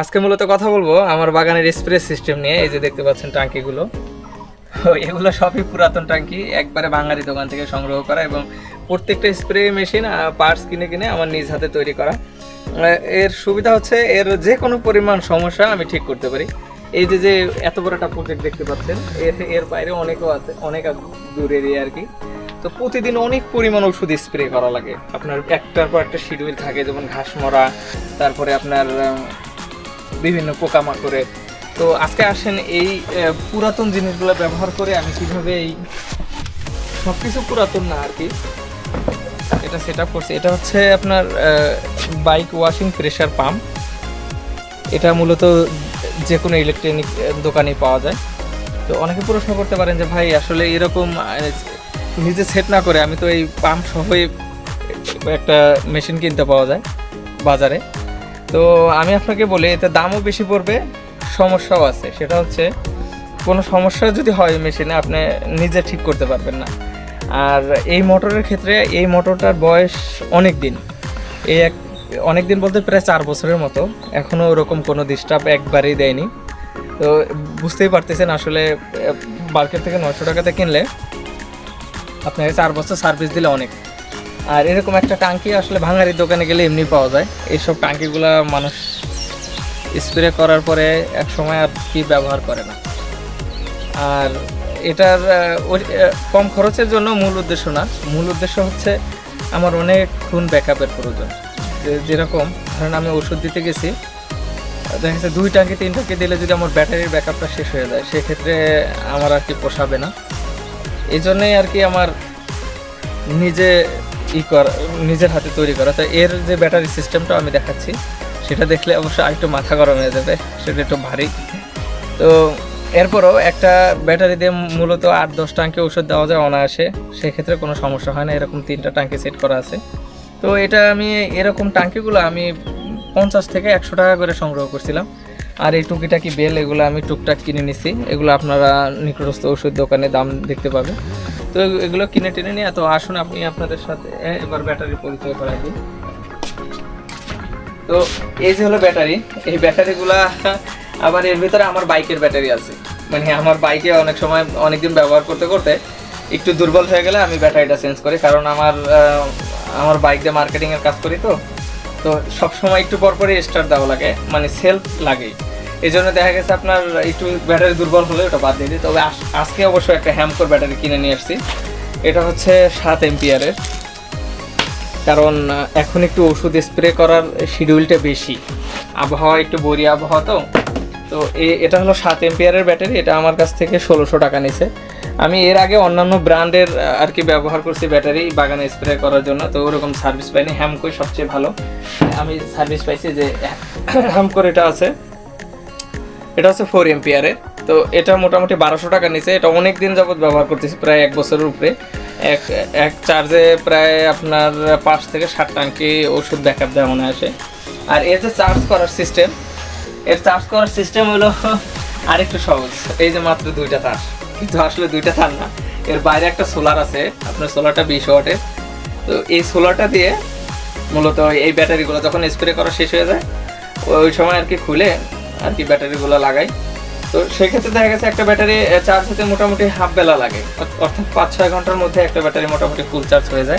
আজকে মূলত কথা বলব আমার বাগানের স্প্রে সিস্টেম নিয়ে, এই যে দেখতে পাচ্ছেন টাঙ্কিগুলো। এগুলো সবই পুরাতন টাঙ্কি, একবারে বাঙালি দোকান থেকে সংগ্রহ করা এবং প্রত্যেকটা স্প্রে মেশিন পার্টস কিনে কিনে আমার নিজ হাতে তৈরি করা। এর সুবিধা হচ্ছে এর যে কোনো পরিমাণ সমস্যা আমি ঠিক করতে পারি। এই যে যে এত বড় একটা প্রজেক্ট দেখতে পাচ্ছেন, এর এর বাইরে অনেকও আছে, অনেক দূর এরিয়া আর কি। তো প্রতিদিন অনেক পরিমাণ ওষুধ স্প্রে করা লাগে। আপনার একটার পর একটা শিডিউল থাকে, যেমন ঘাস মরা, তারপরে আপনার বিভিন্ন পোকামাকড়ে। তো আজকে আসেন এই পুরাতন জিনিসগুলো ব্যবহার করে আমি কীভাবে এই সব কিছু পুরাতন না আর কি, এটা সেট আপ করছি। এটা হচ্ছে আপনার বাইক ওয়াশিং প্রেশার পাম্প এটা মূলত যে কোনো ইলেকট্রনিক দোকানে পাওয়া যায়। তো অনেকে প্রশ্ন করতে পারেন যে, ভাই, আসলে এরকম নিজে সেট না করে আমি তো এই পাম্প সহই একটা মেশিন কিনতে পাওয়া যায় বাজারে। তো আমি আপনাকে বলি, এতে দামও বেশি পড়বে, সমস্যাও আছে। সেটা হচ্ছে, কোনো সমস্যা যদি হয় মেশিনে, আপনি নিজে ঠিক করতে পারবেন না। আর এই মোটরের ক্ষেত্রে, এই মোটরটার বয়স অনেক দিন। এই এক, অনেক দিন বলতে প্রায় চার বছরের মতো। এখনও ওরকম কোনো ডিস্টার্ব একবারেই দেয়নি। তো বুঝতেই পারতেছেন আসলে মার্কেট থেকে নশো টাকাতে কিনলে, আপনাকে চার বছর সার্ভিস দিলে অনেক। আর এরকম একটা টাঙ্কি আসলে ভাঙারির দোকানে গেলে এমনি পাওয়া যায়। এইসব টাঙ্কিগুলো মানুষ স্প্রে করার পরে এক সময় আর কি ব্যবহার করে না। আর এটার কম খরচের জন্য মূল উদ্দেশ্য না। মূল উদ্দেশ্য হচ্ছে আমার অনেক খুন ব্যাকআপের প্রয়োজন। যেরকম, ধরেন আমি ওষুধ দিতে গেছি, দেখা যাচ্ছে দুই টাঙ্কি, তিন টাঙ্কি দিলে যদি আমার ব্যাটারির ব্যাকআপটা শেষ হয়ে যায়, সেক্ষেত্রে আমার আর কি পোষাবে না। এই জন্যেই আর কি আমার নিজে ই করা, নিজের হাতে তৈরি করা। তো এর যে ব্যাটারি সিস্টেমটা আমি দেখাচ্ছি। সেটা দেখলে অবশ্য আরেকটু মাথা গরম হয়ে যাবে, সেটা একটু ভারী। তো এরপরও একটা ব্যাটারি দিয়ে মূলত আট, দশ টাঙ্কি ওষুধ দেওয়া যায় অনায়াসে। সেক্ষেত্রে কোনো সমস্যা হয় না, এরকম তিনটা টাঙ্কি সেট করা আছে। তো এটা আমি এরকম টাঙ্কিগুলো আমি পঞ্চাশ থেকে একশো টাকা করে সংগ্রহ করছিলাম। আর এই টুকিটাকি বেল, এগুলো আমি টুকটাক কিনে নিছি। এগুলো আপনারা নিকটস্থ ওষুধ দোকানে দাম দেখতে পাবেন। তো এগুলো কিনে টেনে নিয়ে, তো আসুন আপনি আপনাদের সাথে এবার ব্যাটারি পরিচয় করাই দিন তো এই যে হলো ব্যাটারি, এই ব্যাটারিগুলা, আবার এর ভিতরে আমার বাইকের ব্যাটারি আছে। মানে আমার বাইকে অনেক সময়, অনেকদিন ব্যবহার করতে করতে একটু দুর্বল হয়ে গেলে আমি ব্যাটারিটা চেঞ্জ করি, কারণ আমার আমার বাইক দিয়ে মার্কেটিংয়ের কাজ করি তো। তো সব সময় একটু পরপরই স্টার্ট দেওয়া লাগে মানে সেলফ লাগেই। এই জন্য দেখা গেছে আপনার একটু ব্যাটারি দুর্বল হলে ওটা বাদ দিয়ে দিই। তবে আজকে অবশ্য একটা হ্যামকোর ব্যাটারি কিনে নিয়ে আসছি। এটা হচ্ছে সাত এম্পিয়ারের। কারণ এখন একটু ওষুধ স্প্রে করার শিডিউলটা বেশি। আবহাওয়া একটু বরি আবহাওয়া তো। তো এটা হলো সাত এম্পিয়ারের ব্যাটারি। এটা আমার কাছ থেকে ষোলোশো টাকা নিছে। আমি এর আগে অন্যান্য ব্র্যান্ডের আর কি ব্যবহার করছি ব্যাটারি বাগানে স্প্রে করার জন্য। তো ওরকম সার্ভিস পাইনি। হ্যামকোই সবচেয়ে ভালো। আমি সার্ভিস পাইছি যে হ্যামকোর এটা আছে। এটা হচ্ছে ফোর এম্পিয়ারের তো এটা মোটামুটি বারোশো টাকা নিচে। এটা অনেক দিন যাবত ব্যবহার করতেছি, প্রায় এক বছরের উপরে। এক এক চার্জে প্রায় আপনার পাঁচ থেকে ষাট টাঙ্কি ওষুধ ব্যাকআপ দেওয়া মনে আসে। আর এর যে চার্জ করার সিস্টেম এর চার্জ করার সিস্টেম হলো, আরেকটু সহজ। এই যে মাত্র দুইটা তার। কিন্তু আসলে দুইটা তার না। এর বাইরে একটা সোলার আছে, আপনার সোলারটা বিশ ওয়াটের তো এই সোলারটা দিয়ে মূলত এই ব্যাটারিগুলো যখন স্প্রে করা শেষ হয়ে যায়, ওই সময় আর কি খুলে আর কি ব্যাটারিগুলো লাগাই। তো সেক্ষেত্রে দেখা গেছে একটা ব্যাটারি চার্জ হতে মোটামুটি হাফ বেলা লাগে। অর্থ- অর্থাৎ পাঁচ ছয় ঘণ্টার মধ্যে একটা ব্যাটারি মোটামুটি ফুল চার্জ হয়ে যায়।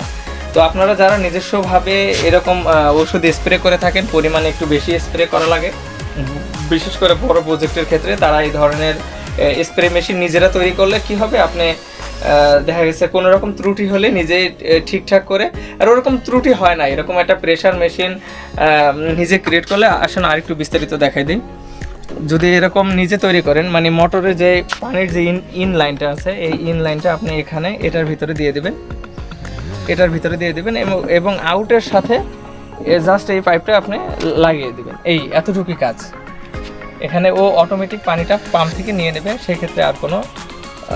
তো আপনারা যারা নিজস্বভাবে এরকম ওষুধ স্প্রে করে থাকেন পরিমাণে একটু বেশি স্প্রে করা লাগে। বিশেষ করে বড় প্রজেক্টের ক্ষেত্রে তারা এই ধরনের স্প্রে মেশিন নিজেরা তৈরি করলে কি হবে? আপনি দেখা গেছে কোনো রকম ত্রুটি হলে আহ, ঠিকঠাক করে আর ওরকম ত্রুটি হয় না। এরকম একটা প্রেশার মেশিন নিজে ক্রিয়েট করলে আসলে আরেকটু বিস্তারিত দেখাই দিই। যদি এরকম নিজে তৈরি করেন মানে মোটরের যে পানির যে ইন ইন লাইনটা আছে, এই ইন লাইনটা আপনি এখানে এটার ভিতরে দিয়ে দেবেন। এটার ভিতরে দিয়ে দেবেন এবং- আউটের সাথে জাস্ট এই পাইপটা আপনি লাগিয়ে দেবেন। এই এতটুকুই কাজ। এখানে ও অটোমেটিক পানিটা পাম্প থেকে নিয়ে নেবে, সেক্ষেত্রে আর কোনো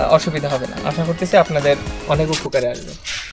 অসুবিধা হবে না। আশা করতেছি আপনাদের অনেক উপকারে আসবে।